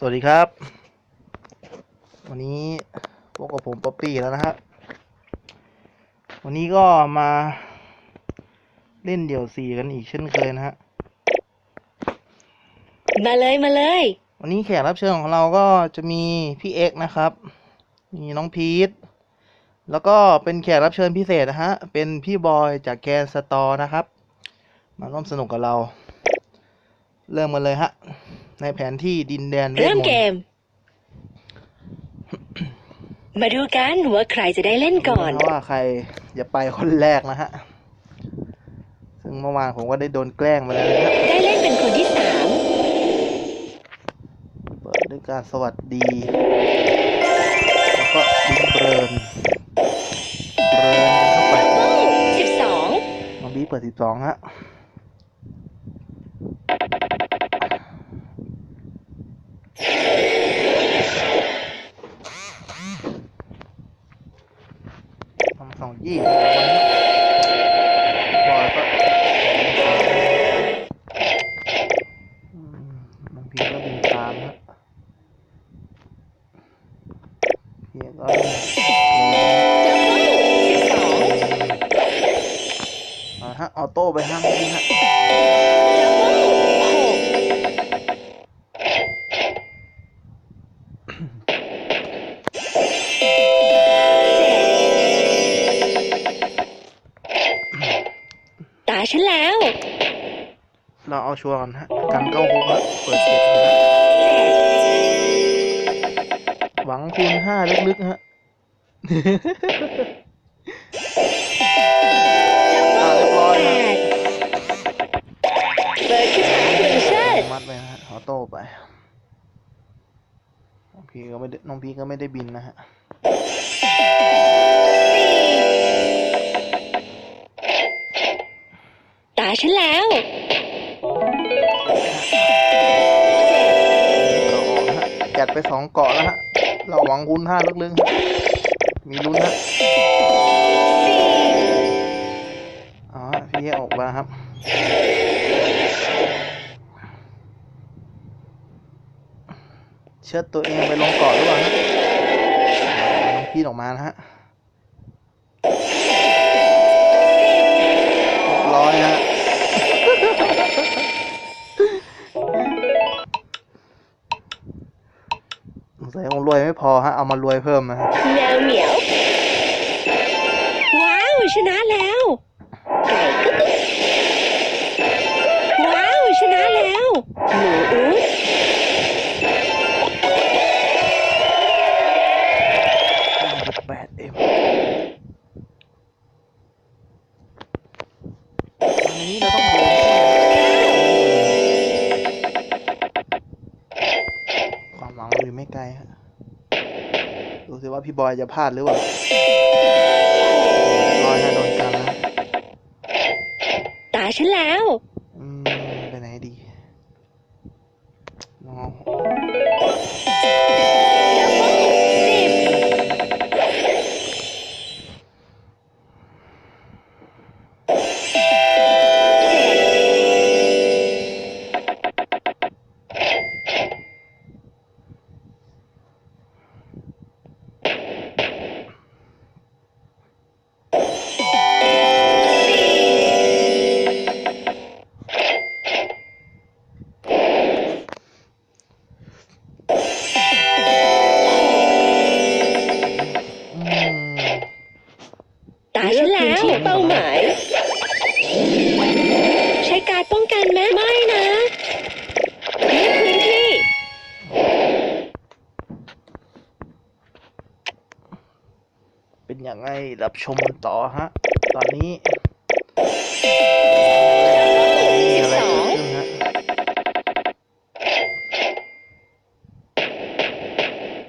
สวัสดีครับ วันนี้พบกับผมป๊อปปี้แล้วนะฮะวันนี้ก็มาเล่นเดี่ยวสี่กันอีกเช่นเคยนะฮะมาเลยมาเลย วันนี้แขกรับเชิญของเราก็จะมีพี่เอ็กซ์นะครับ มีน้องพีทแล้วก็เป็นแขกรับเชิญพิเศษนะฮะ เป็นพี่บอยจากแกนสตอร์นะครับ มาร่วมสนุกกับเรา เริ่มกันเลยฮะ ในแผนที่ดินแดนวทเริ่มนต์เกม มาดูกันว่าใครจะได้เล่นก่อน เพราะว่าใครจะไปคนแรกนะฮะ ซึ่งเมื่อวานผมก็ได้โดนแกล้งมาแล้วนะฮะ ได้เล่นเป็นคนที่สามเปิดด้วยการสวัสดี แล้วก็ดิ้นเบิร์นเบิร์นกันเข้าไป สิบสองน้องบีเปิดสิบสองฮะาฉันแล้ว เราเอาชัวร์กันฮะ กันเข้าคุกฮะเปิดเจ็ดนะฮะหวังคูณห้าลึกๆฮะอ่าเรียบร้อยแปฮะดเปิดคาถาหนึ่งเชิดมัดไปนะฮะออโต้ไปน้องพีก็ไม่ได้น้องพีก็ไม่ได้บินนะฮะาฉันแล้ว เราออกนะฮะจัดไปสองเกาะแล้วฮะ เราหวังคูณห้าลึกๆฮะมีลุ้นฮะอ๋อพี่ออกมาครับ เชิดตัวเองไปลงเกาะหรือเปล่าฮะน้องพีดออกมานะฮะเรียบร้อยฮะ สงสัยคงรวยไม่พอฮะ เอามารวยเพิ่มนะฮะแมวเหมียว ว้าว ชนะแล้วไก่กึ๊กว้าว ชนะแล้วหนูอู เราอยู่ไม่ไกลฮะดูสิว่าพี่บอยจะพลาดหรือเปล่าลอยฮะโดนกันนะตาฉันแล้ว ตาฉันแล้วเป้าหมาย ใช้การดป้องกันไหมไม่นะยึดพื้นที่ เป็นยังไงรับชมกันต่อฮะ ตอนนี้มีอะไรเกิดขึ้นฮะ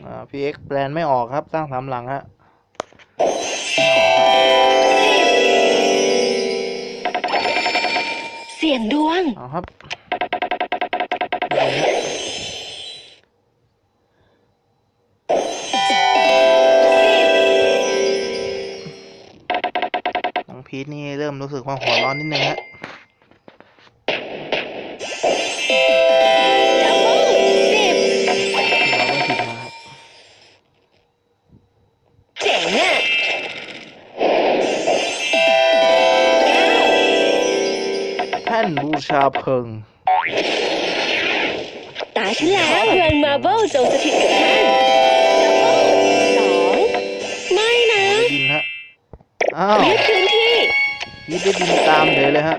อ่าพีเอ็กแปลนไม่ออกครับ สร้างสามหลังฮะ สี่ยงดวง เอาครับเอาฮะน้องพีทนี่เริ่มรู้สึกว่าหัวร้อนนิดนึงฮะ เพลิง ตาฉันแล้วพลังมาเบิลจงสถิตกับท่านสองไม่นะบินฮะ อ้าวยึดพื้นที่พีทได้บินตามเลยเลยฮะ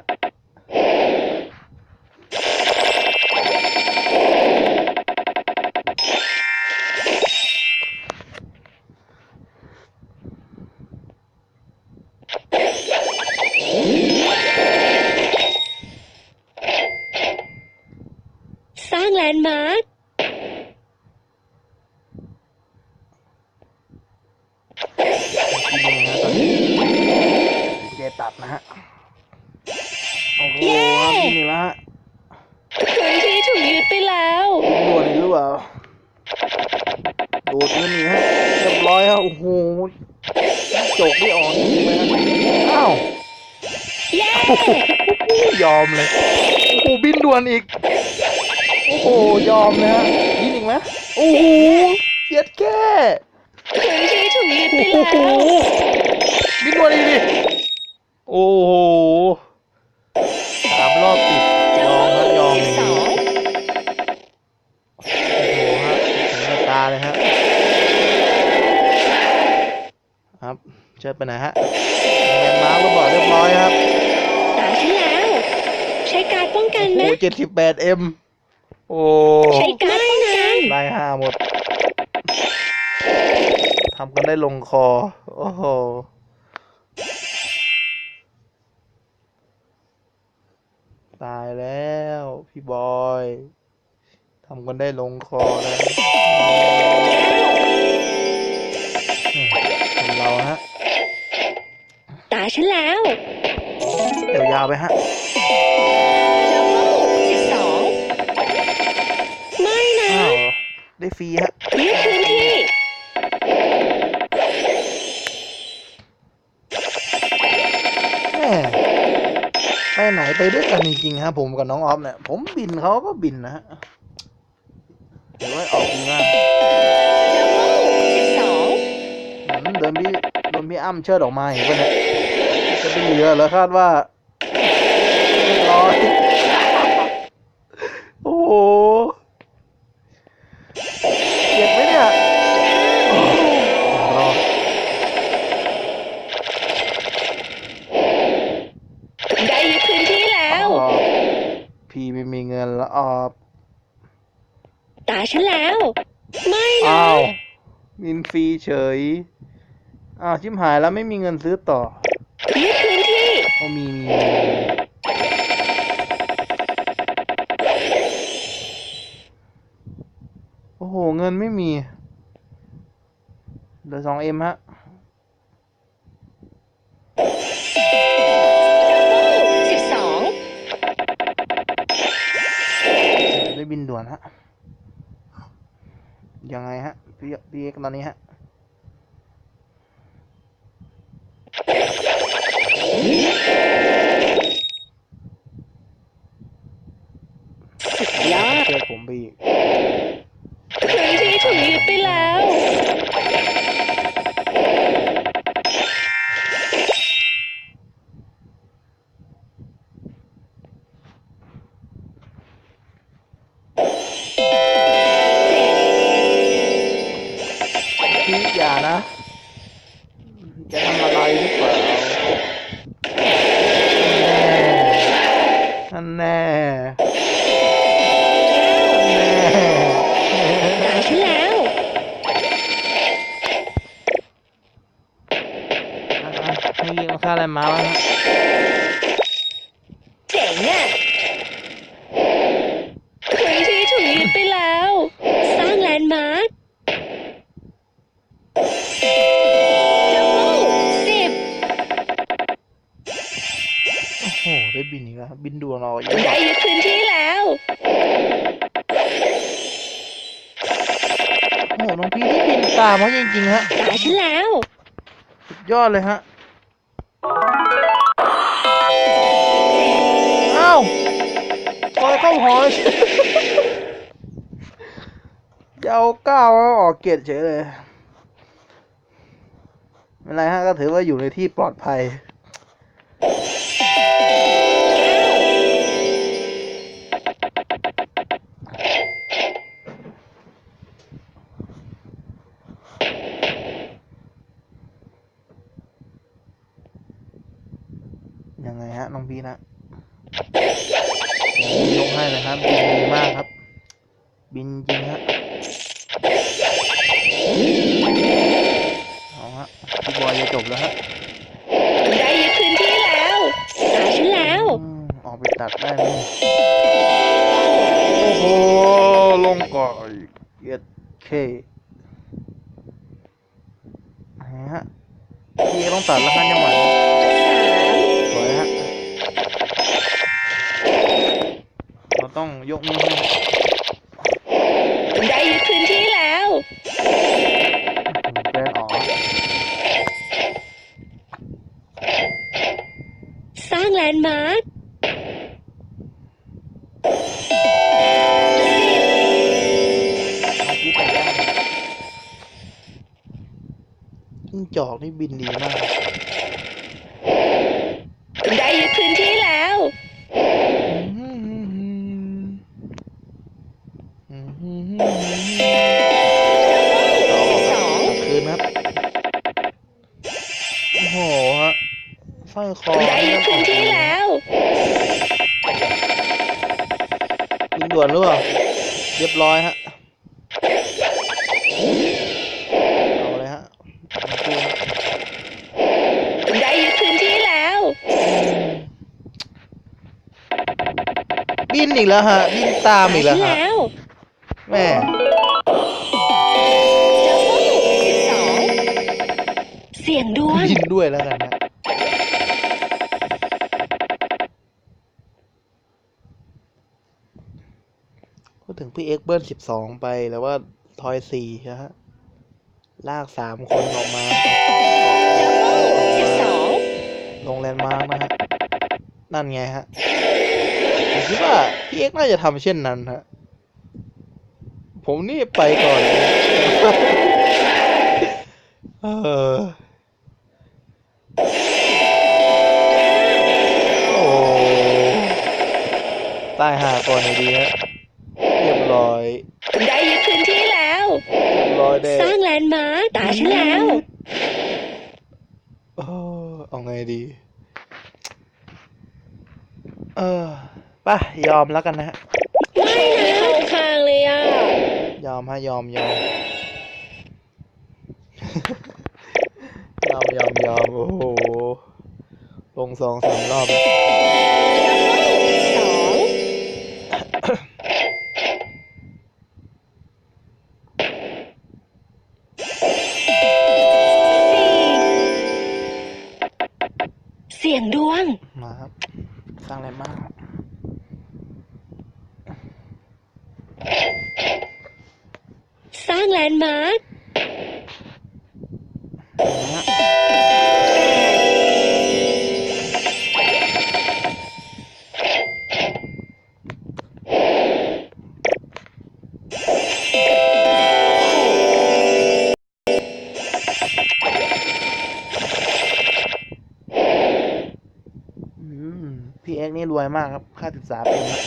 ล่าโดดเงินอีกฮะเรียบร้อยฮะโอ้โหจกไม่ออกจริงๆเลยฮะอ้าวเย้ยอมเลยโอ้โหบินด่วนอีก โอ้โหยอมเลยฮะบินอีกไหมโอ้โหเย็ดแก่พื้นที่ถูกยึดไปโอ้โหแล้วบินด่วนอีกดิโอ้โห เลยฮะครับเชิญไปไหนฮะแมนมาร์กระเบิดเรียบร้อยครับตาฉันแล้ว ใช้การดป้องกันโอ้นะโหเจ็ดสิบแปดเอ็มโอ้ใช้การดป้องกันไล่ห้าหมดทำกันได้ลงคอ โอ้โหตายแล้ว พี่บอยทำกันได้ลงคอแล้วนี่คนเราฮะ ตาฉันแล้ว เดี๋ยวยาวไปฮะ สิบสอง ไม่นะ อ้าว ได้ฟรีฮะ ยึดพื้นที่ แม่ไปไหนไปด้วยกันจริงๆฮะผมกับน้องออฟเนี่ยผมบินเขาก็บินนะฮะ เดี๋ยวไว้ออกดีมากสิบสองอืมเดินพี่โดนพี่อ้ำเชิดออกมาเห็นปะเนี่ยจะเป็นเหลือแล้วคาดว่าร้อยโอ้โห ตาฉันแล้ว ไม่นะอ้าวมินฟรีเฉย อ้าวชิมหายแล้วไม่มีเงินซื้อต่อยึดพื้นที่โอ้มีมีมีโอ้โห เงินไม่มีเหลือสองเอ็มฮะ สิบสอง ได้บินด่วนฮะ ยังไงฮะพี่พี่เอกตอนนี้ฮะสุดยอดเชื่อผมไปอีกพื้นที่ถูกยึดไปแล้ว จะทำอะไรหรือเปล่านั่นแน่แน่ตาฉันแล้ว ให้ยิงค่าอะไรมาบ้างฮะ ฮะตาฉันแล้ว สุดยอดเลยฮะอ้าวปล่อยเข้าหอเฉยจะเอาก้าวแล้วออกเกียรติเฉยเลย ไม่เป็นไรฮะก็ถือว่าอยู่ในที่ปลอดภัย พีนะยกให้เลยครับบินดีมากครับ บินจริงฮะเอาฮะพี่บอยจะจบแล้วฮะได้ยึดพื้นที่แล้วตาฉันแล้วอืมออกไปตัดได้ไหมโอ้โหลงก่อนเย็ดเคไหนฮะพี่ต้องตัดแล้วฮะจังหวะนี้สาม ต้องยกมือให้ฮะได้ยึดพื้นที่แล้วแกรนอ๋อสร้างแลนด์มาร์คเอาพี่ไปได้จิ้งจอกนี่บินดีมาก ได้ยึด สร้อยคอได้ยึดพื้นที่แล้วยิงด่วนหรือเปล่าเรียบร้อยฮะเอาเลยฮะเอาคืนฮะได้ยึดพื้นที่แล้วบินอีกแล้วฮะบินตามอีกแล้วตาฉันฮะแล้วแม่ดับเบิ้ลสิบสองเสี่ยงดวงบินด้วยแล้วกันนะ เอ็กเบิร์สิบสองไปแล้วว่าทอยสี่นะฮะ ลากสามคนออกมาสิบสองลงแลนด์มาร์กนะฮะ นั่นไงฮะผมคิดว่าพี่เอ็กน่าจะทำเช่นนั้นฮะ ผมนี่ไปก่อนเลยเออโอ้ตายหาก่อนเลยดีฮะเรียบร้อย ได้ยึดพื้นที่แล้วเรียบร้อยเด้สร้างแลนด์มาร์คตาฉันแล้ว เออเอาไงดี เออไป่ะยอมแล้วกันนะฮะ ไม่นะเข้าข้างเลยอะ ยอมฮะยอมยอม ยอมยอมยอมโอ้โห ลงสองสามรอบแล้วสองเยงดวง มาครับ สร้างอะไรมากสร้างแลนด์มาร์ค ค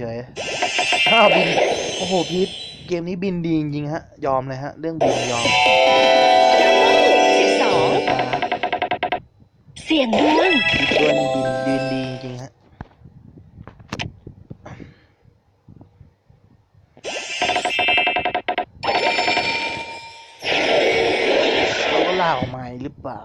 เฉยอ้าวบินโอ้โหพีทเกมนี้บินดีจริงๆฮะ ยอมเลยฮะ เรื่องบินยอมสิบสองตาเสี่ยงดวงพีทด้วยนี่บินยืนดีจริงๆฮะเราก็ลากออกมาอีกหรือเปล่า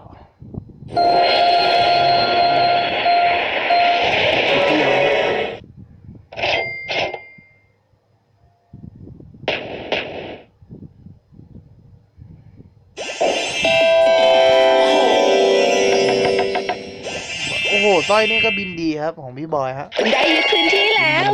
สร้อยนี่ก็บินดีครับของพี่บอยฮะได้ยึดพื้นที่แล้ว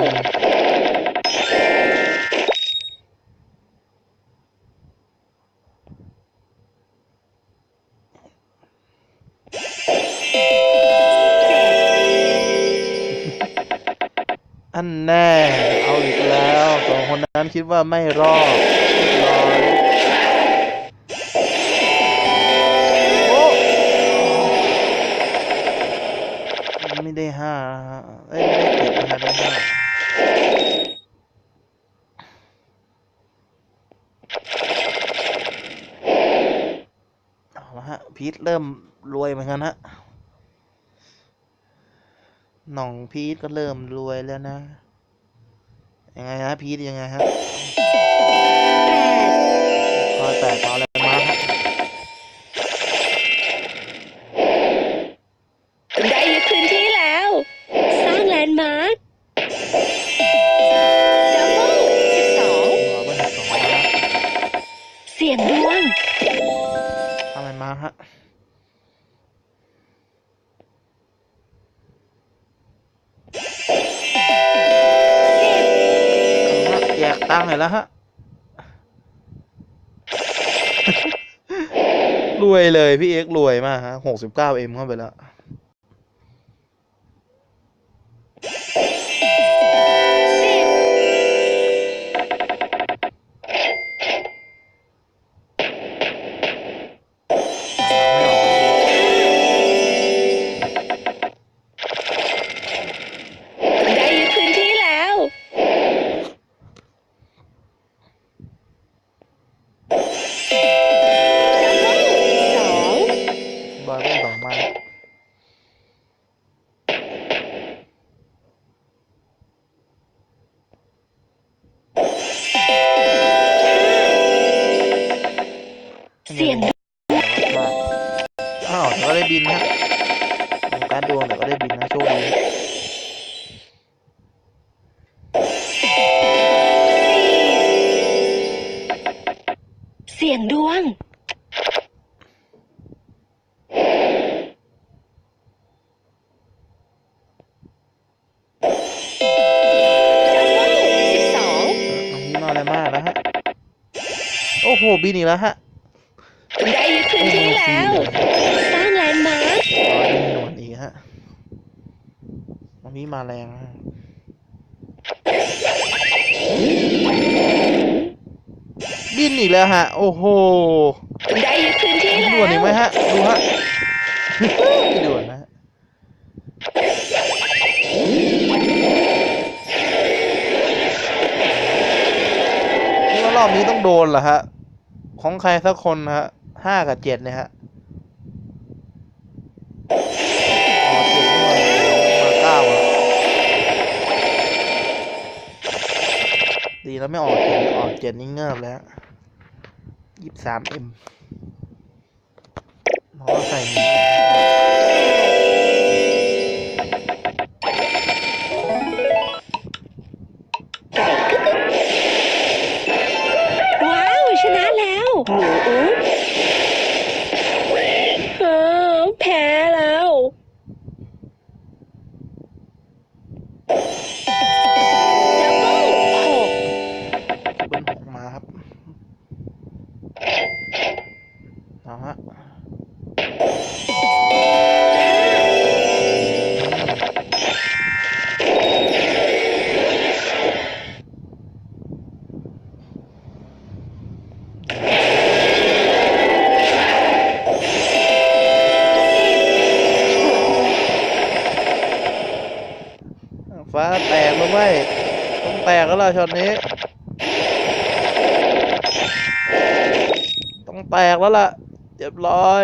อันแน่ เอาอีกแล้วสองคนนั้นคิดว่าไม่รอด ได้ห้าฮะเอ้ยไม่ได้เจ็ดนะฮะได้ห้าเอาละฮะพีทเริ่มรวยเหมือนกันฮะหน่องพีทก็เริ่มรวยแล้วนะ ยังไงฮะพีทยังไงฮะคอยแปดเอาอะไแล้วฮะ รวยเลยพี่เอ็กรวยมากฮะหกสิบเก้าเอ็มเข้าไปแล้ว โอ้โห บินอีกแล้วฮะได้ยึดพื้นที่แล้วสร้างแลนด์มาร์คอ๋อบินหนวดอีกฮะน้องพีมาแรงฮะบินอีกแล้วฮะ โอ้โห ได้ยึดพื้นที่บินแล้ด่วนอีกไหมวฮะ ดูฮะบินด่วนนะ อบนี้ต้องโดนเหรอฮะ ของใครสักคนฮะห้ากับเจ็ดเนี่ยฮะดีแล้วไม่ออกเจ็ดออกเจ็ดนี่เงิบแล้วยี่สิบสามเอ็มเพราะใส่ ฟ้าแตกหรือไม่ต้องแตกแล้วล่ะช็อตนี้ ต้องแตกแล้วล่ะเรียบร้อย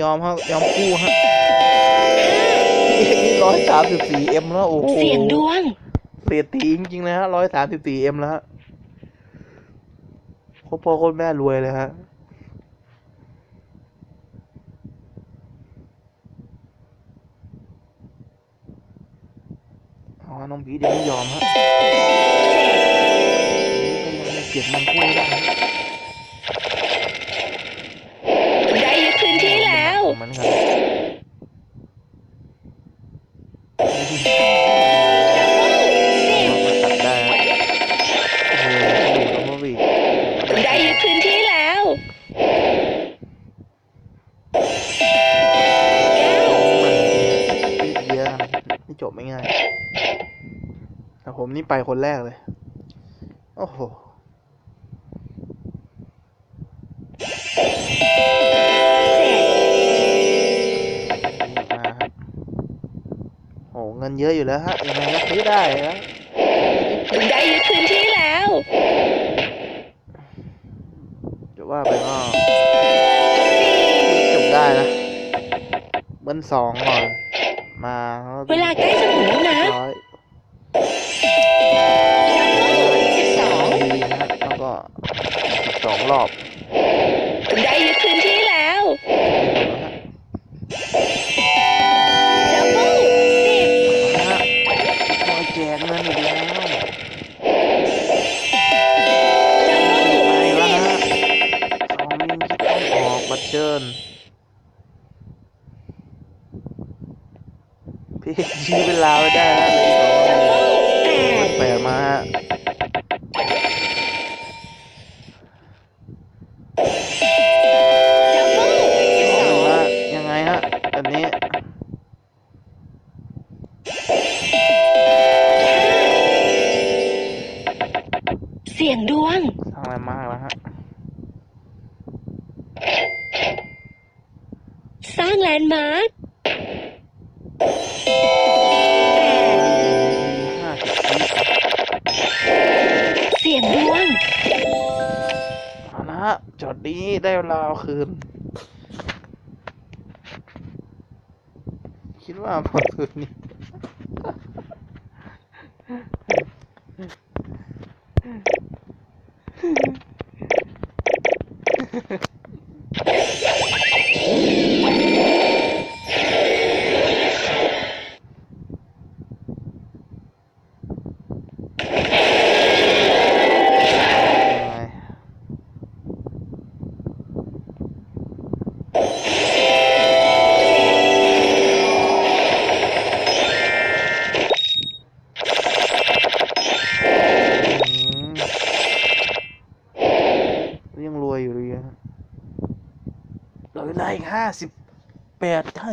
ยอมฮะยอมกู้ฮะนี่ร้อยสามสิบสี่เอ็มแล้วโอ้โหเสียงดวงเสียตีจริงๆนะฮะร้อยสามสิบสี่เอ็มแล้วฮะโคตรพ่อโคตรแม่รวยเลยฮะเอาฮะน้องพีทยังไม่ยอมฮะนี่ก็ยังเก็บมันคู่ได้ฮะได้ยึดพื้นที่ แล้วมันครับตัดได้ฮะโอ้โหดูแล้วพี่ได้ยึดพื้นที่แล้วมันเยอะกันไม่จบไม่ง่ายแต่ผมนี่ไปคนแรกเลย โอ้โห เงินเยอะอยู่แล้วฮะยังไงก็ซื้อได้นะได้ยึดพื้นที่แล้วจะว่าไปก็จบได้นะเบิ้ลสองก่อนมาเวลาใกล้จะหมดแล้วนะร้อยสิบสองดีนะฮะแล้วก็สิบสองรอบ อกบัตรเชิญพี่ชี้เวลาไม่ได้แล้ว คิดว่าพอคืนนี้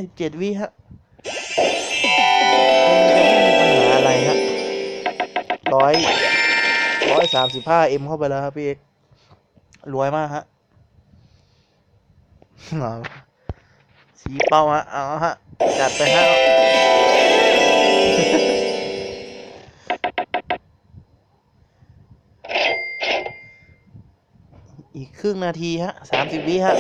สิบเจ็ดวิฮะคงจะไม่มีปัญหาอะไรฮะร้อยร้อยสามสิบห้าเอ็มเข้าไปแล้วครับพี่เอกรวยมากฮะเอาชี้เป้าฮะ เอาฮะ จัดไปฮะอีกครึ่งนาทีฮะสามสิบวิฮะ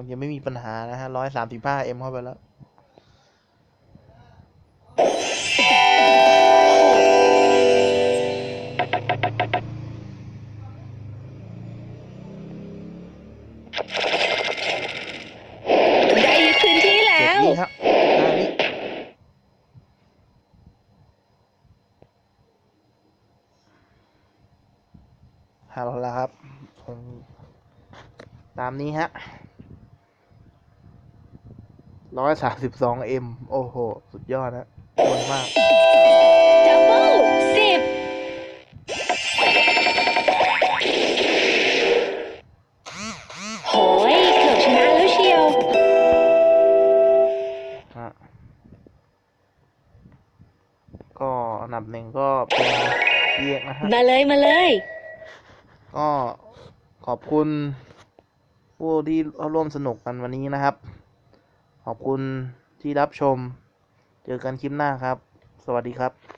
มยังไม่มีปัญหานะฮะร้อยสามสิบห้าเอ็มเข้าไปแล้ว ได้พื้นที่แล้เจ็ดวแล้วลครับตามนี้ฮะ ร้อยสามสิบสองเอ็มโอ้โห สุดยอดนะโวนมากดับเบิลสิบโหยเกือบชนะแล้วเชียว ฮะก็อันดับหนึ่งก็เป็นพี่เอกนะฮะ มาเลยมาเลย ก็ขอบคุณผู้ที่เข้าร่วมสนุกกันวันนี้นะครับ ขอบคุณที่รับชม เจอกันคลิปหน้าครับ สวัสดีครับ